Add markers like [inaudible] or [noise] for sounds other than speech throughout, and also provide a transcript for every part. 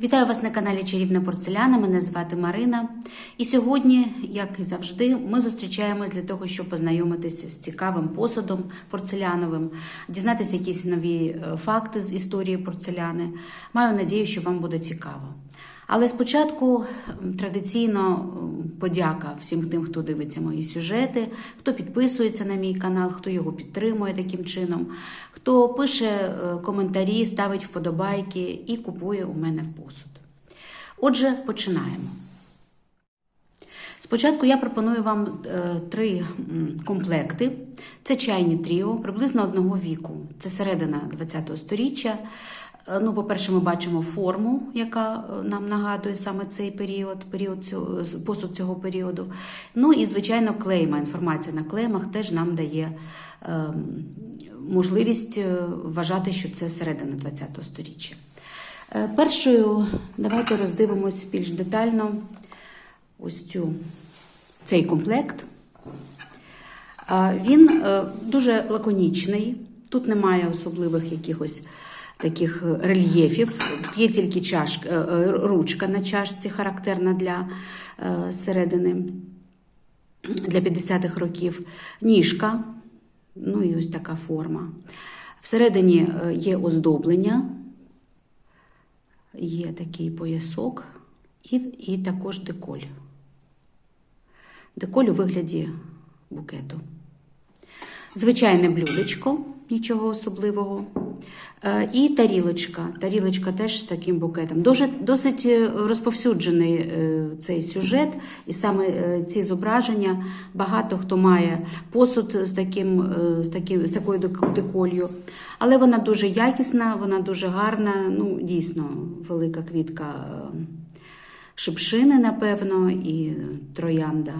Вітаю вас на каналі Чарівна Порцеляна. Мене звати Марина. І сьогодні, як і завжди, ми зустрічаємось для того, щоб познайомитися з цікавим посудом порцеляновим, дізнатися якісь нові е, факти з історії порцеляни. Маю надію, що вам буде цікаво. Але спочатку традиційно подяка всім тим, хто дивиться мої сюжети, хто підписується на мій канал, хто його підтримує таким чином, хто пише е, коментарі, ставить вподобайки і купує у мене в посуд. Отже, починаємо. Спочатку я пропоную вам е, три комплекти. Це чайні тріо, приблизно одного віку. Це середина ХХ століття. Е, Ну, по-перше, ми бачимо форму, яка е, нам нагадує саме цей період, період цього, посуд цього періоду. Ну і, звичайно, клейма. Інформація на клеймах теж нам дає ем, можливість е, вважати, що це середина ХХ століття. Першою давайте роздивимось більш детально ось цю, цей комплект. Він дуже лаконічний, тут немає особливих якихось таких е, рельєфів. Тут є тільки чашка, е, е, ручка на чашці, характерна для середини для 50-х років, ніжка, ну і ось така форма. Всередині є оздоблення, є такий поясок і, і також деколь. Деколь у вигляді букету. Звичайне блюдечко, нічого особливого. Е, І тарілочка. Тарілочка теж з таким букетом. Дуже, досить е, розповсюджений е, цей сюжет, і саме ці зображення багато хто має посуд з, таким, з, таким, з такою дек- деколью. Але вона дуже якісна, вона дуже гарна. Ну, дійсно, велика квітка шипшини, напевно, і троянда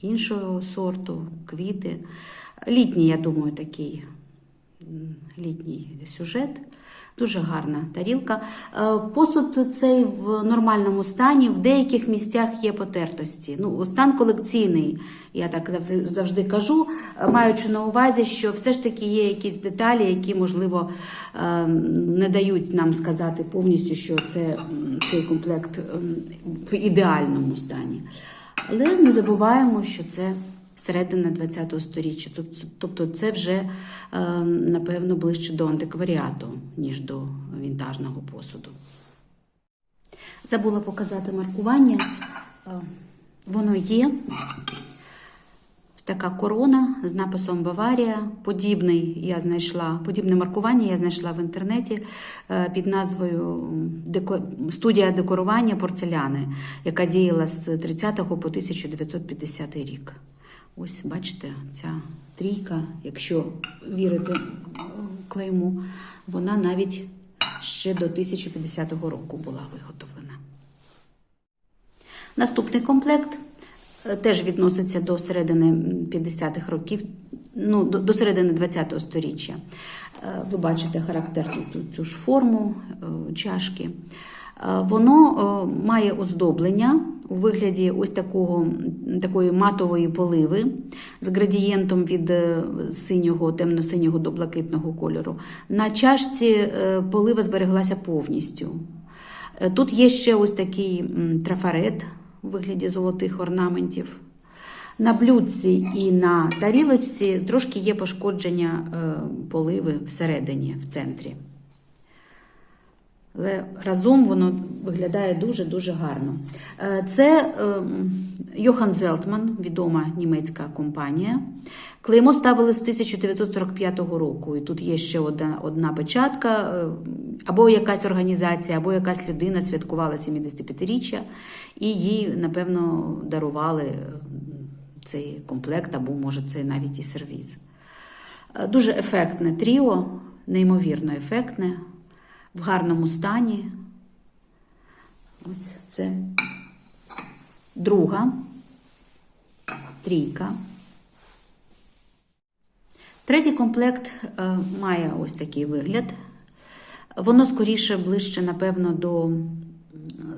іншого сорту, квіти. Літній, я думаю, такий літній сюжет. Дуже гарна тарілка. Е, Посуд цей в нормальному стані, в деяких місцях є потертості. Ну, стан колекційний, я так завжди- кажу, маючи на увазі, що все ж таки є якісь деталі, які, можливо, е, не дають нам сказати повністю, що це цей комплект в ідеальному стані. Але не забуваємо, що це середина ХХ століття. Тобто- це вже, е, напевно, ближче до антикваріату, ніж до вінтажного посуду. Забула показати маркування. Е, Воно є. Така корона з написом Баварія. Подібний я знайшла, подібне маркування я знайшла в інтернеті е, під назвою студія декорування порцеляни, яка діяла з 30 по 1950 рік. Ось бачите, ця трійка, якщо вірити е, клейму, вона навіть ще до 1050 року була виготовлена. Наступний комплект е, теж відноситься до середини 50-х років, ну, до, середини 20-го сторіччя. Е, Ви бачите характерну цю, ж форму чашки. Е, Воно е, має оздоблення у вигляді ось такого, такої матової поливи з градієнтом від е, синього, темно-синього до блакитного кольору. На чашці полива збереглася повністю. Тут є ще ось такий трафарет у вигляді золотих орнаментів. На блюдці і на тарілочці трошки є пошкодження поливи всередині, в центрі. Але разом воно виглядає дуже-дуже гарно. Е, Це ем, Йохан Зелтман, відома німецька компанія. Клеймо ставили з 1945 року. І тут є ще одна, одна печатка, е, або якась організація, або якась людина святкувала 75-річчя, і їй, напевно, дарували е, цей комплект, або, може, це навіть і сервіз. Дуже ефектне тріо, неймовірно ефектне, в гарному стані. Ось це друга трійка. Третій комплект е, має ось такий вигляд. Воно скоріше ближче, напевно, до,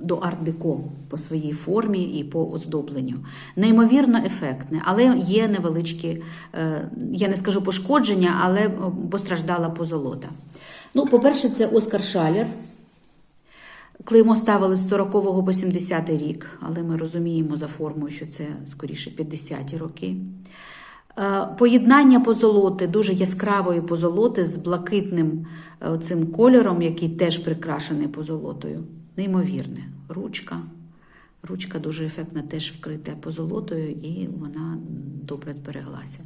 до арт-деко по своїй формі і по оздобленню. Неймовірно ефектне, але є невеличкі, е, я не скажу пошкодження, але е, постраждала позолота. Ну, по-перше, це Оскар Шалер. Клеймо ставили з 40 по 70 рік, але ми розуміємо за формою, що це скоріше 50-ті роки. Е, Поєднання позолоти, дуже яскравої позолоти з блакитним е, цим кольором, який теж прикрашений позолотою. Неймовірне. Ручка. Ручка дуже ефектна, теж вкрита позолотою, і вона добре збереглася.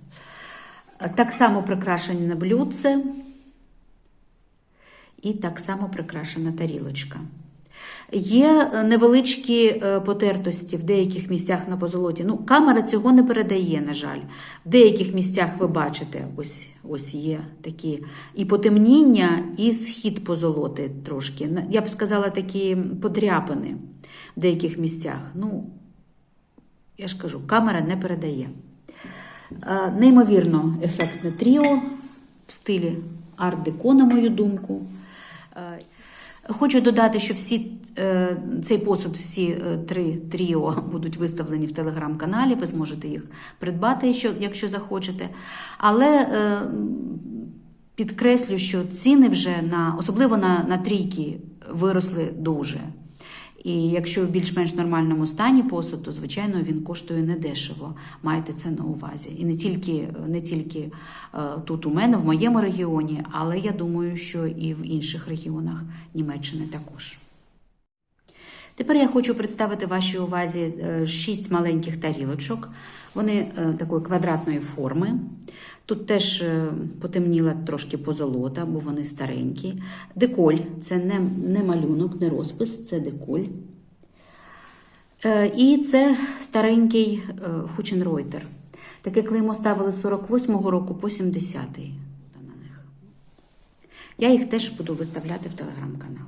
Е, Так само прикрашені на блюдце, і так само прикрашена тарілочка. Є е, невеличкі е, потертості в деяких місцях на позолоті. Ну, камера цього не передає, на жаль. В деяких місцях ви бачите, ось, ось є такі і потемніння, і схід позолоти трошки. Я б сказала, такі подряпини в деяких місцях. Ну, я ж кажу, камера не передає. Е, Неймовірно ефектне тріо в стилі арт-деко, на мою думку. Хочу додати, що всі е, цей посуд, всі е, три тріо [laughs] будуть виставлені в телеграм-каналі. Ви зможете їх придбати, якщо захочете. Але е, підкреслю, що ціни вже на особливо на, на трійки виросли дуже. І якщо в більш-менш нормальному стані посуд, то звичайно він коштує недешево. Майте це на увазі. І не тільки, не тільки е, тут у мене, в моєму регіоні, але я думаю, що і в інших регіонах Німеччини також. Тепер я хочу представити вашій увазі е, шість маленьких тарілочок. Вони е, такої квадратної форми. Тут теж е, потемніла трошки позолота, бо вони старенькі. Деколь це не, не малюнок, не розпис, це деколь. Е, І це старенький Хученройтер. Таке клеймо ставили з 48-го року по 70-й на них. Я їх теж буду виставляти в телеграм-канал.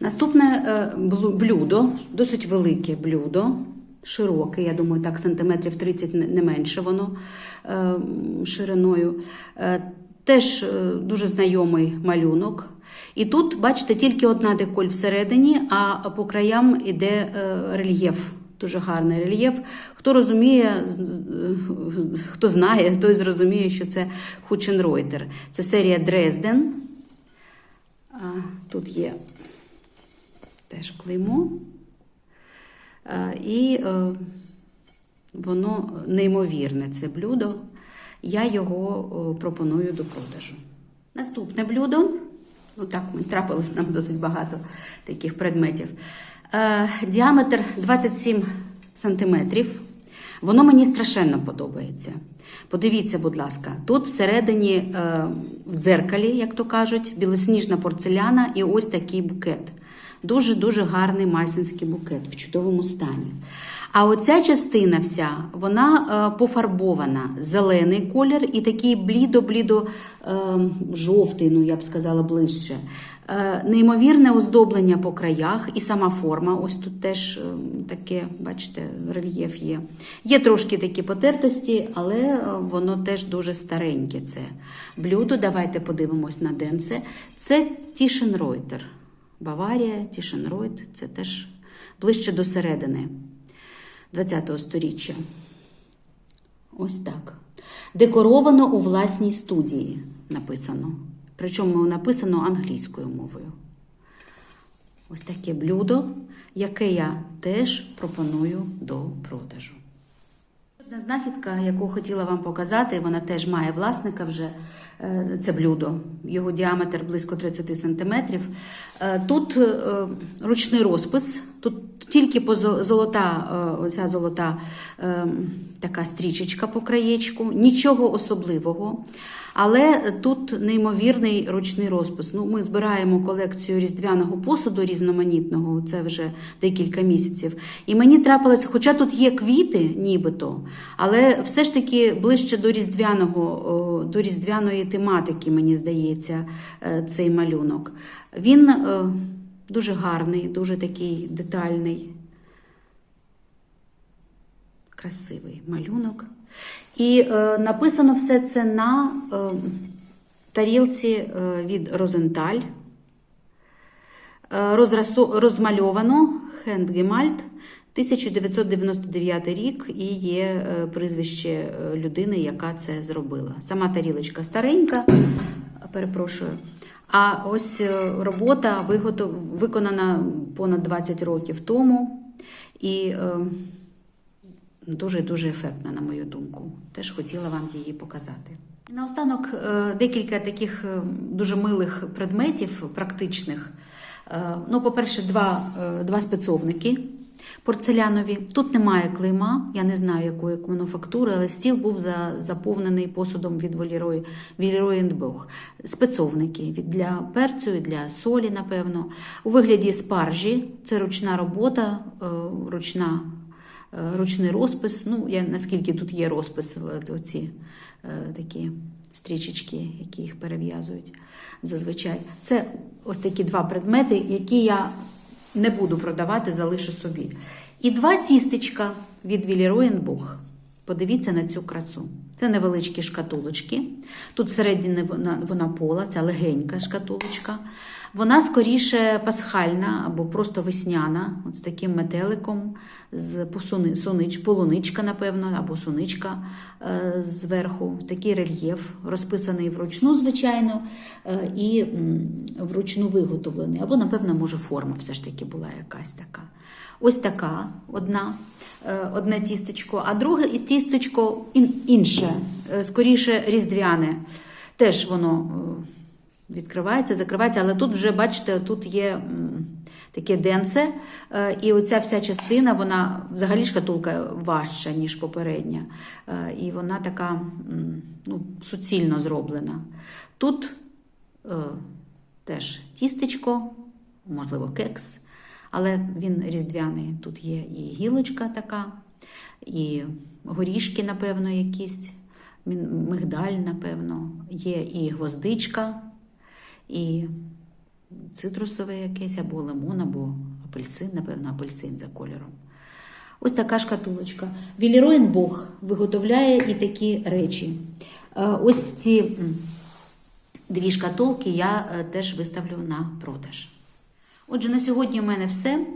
Наступне е, блюдо, досить велике блюдо, широке, я думаю, так, сантиметрів 30 не менше воно е, шириною. Е, Теж е, дуже знайомий малюнок. І тут, бачите, тільки одна деколь всередині, а по краям іде е, рельєф. Дуже гарний рельєф. Хто розуміє, хто знає, той зрозуміє, що це Хученройтер. Це серія Дрезден. Тут є теж клеймо. Е, І е, воно неймовірне, це блюдо. Я його пропоную до продажу. Наступне блюдо. Ну так, трапилось нам досить багато таких предметів. Е, Діаметр 27 сантиметрів. Воно мені страшенно подобається. Подивіться, будь ласка, тут всередині в дзеркалі, як то кажуть, білосніжна порцеляна і ось такий букет. Дуже-дуже гарний майсинський букет в чудовому стані. А оця частина вся, вона е, пофарбована. Зелений колір і такий блідо-блідо е, жовтий, ну я б сказала, ближче. Е, неймовірне оздоблення по краях і сама форма. Ось тут теж таке, бачите, рельєф є. Є трошки такі потертості, але воно теж дуже стареньке. Це блюдо. Давайте подивимось на денце. Це Тішенройтер. Баварія, Тішенройт, це теж ближче до середини ХХ століття. Ось так. Декоровано у власній студії написано. Причому написано англійською мовою. Ось таке блюдо, яке я теж пропоную до продажу. Одна знахідка, яку хотіла вам показати, вона теж має власника вже. Е, Це блюдо. Його діаметр близько 30 сантиметрів. Е, Тут е, ручний розпис, тут тільки золота, оця золота така стрічечка по краєчку, нічого особливого. Але тут неймовірний ручний розпис. Ну, ми збираємо колекцію різдвяного посуду різноманітного, це вже декілька місяців. І мені трапилось, хоча тут є квіти, нібито, але все ж таки ближче до різдвяного, до різдвяної тематики, мені здається, е, цей малюнок. Він е, дуже гарний, дуже такий детальний красивий малюнок. І е, написано все це на тарілці від Розенталь. Розмальовано Хендгемальт 1999 рік і є е, прізвище е, людини, яка це зробила. Сама тарілочка старенька, перепрошую, А ось е, робота виготов... виконана понад 20 років тому і дуже-дуже ефектна, на мою думку. Теж хотіла вам її показати. Наостанок декілька таких дуже милих предметів, практичних. Ну, по-перше, два, два спецовники порцелянові. Тут немає клейма, я не знаю, якої мануфактури, але стіл був за, заповнений посудом від Бог. Спецовники для перцю і для солі, напевно. У вигляді спаржі це ручна робота, е, ручна, е, ручний розпис. Ну, я, наскільки тут є розпис, оці е, такі стрічечки, які їх перев'язують зазвичай. Це ось такі два предмети, які я не буду продавати, залишу собі. І два тістечка від Віліроєнбух. Подивіться на цю красу. Це невеличкі шкатулочки. Тут всередині вона, вона пола, це легенька шкатулочка. Вона скоріше пасхальна або просто весняна, от з таким метеликом, з сунич, полуничка, напевно, або суничка е, зверху. Такий рельєф, розписаний вручну, звичайно, е, і вручну виготовлений. Або, напевно, може, форма все ж таки була якась така. Ось така одна, одне тістечко, а друге тістечко інше, е, скоріше різдвяне. Теж воно е, відкривається, закривається, але тут вже, бачите, тут є таке денце, е, і оця вся частина, вона взагалі шкатулка важча, ніж попередня. Е, І вона така ну, суцільно зроблена. Тут е, теж тістечко, можливо, кекс, але він різдвяний. Тут є і гілочка така, і горішки, напевно, якісь, мигдаль, напевно, є і гвоздичка, і цитрусове якесь, або лимон, або апельсин, напевно, апельсин за кольором. Ось така шкатулочка. Віліроєн Бог виготовляє і такі речі. Е, Ось ці дві шкатулки я е, теж виставлю на продаж. Отже, на сьогодні у мене все.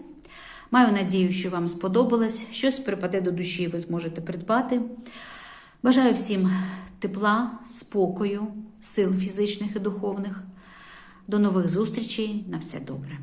Маю надію, що вам сподобалось. Щось припаде до душі, ви зможете придбати. Бажаю всім тепла, спокою, сил фізичних і духовних. До нових зустрічей. На все добре.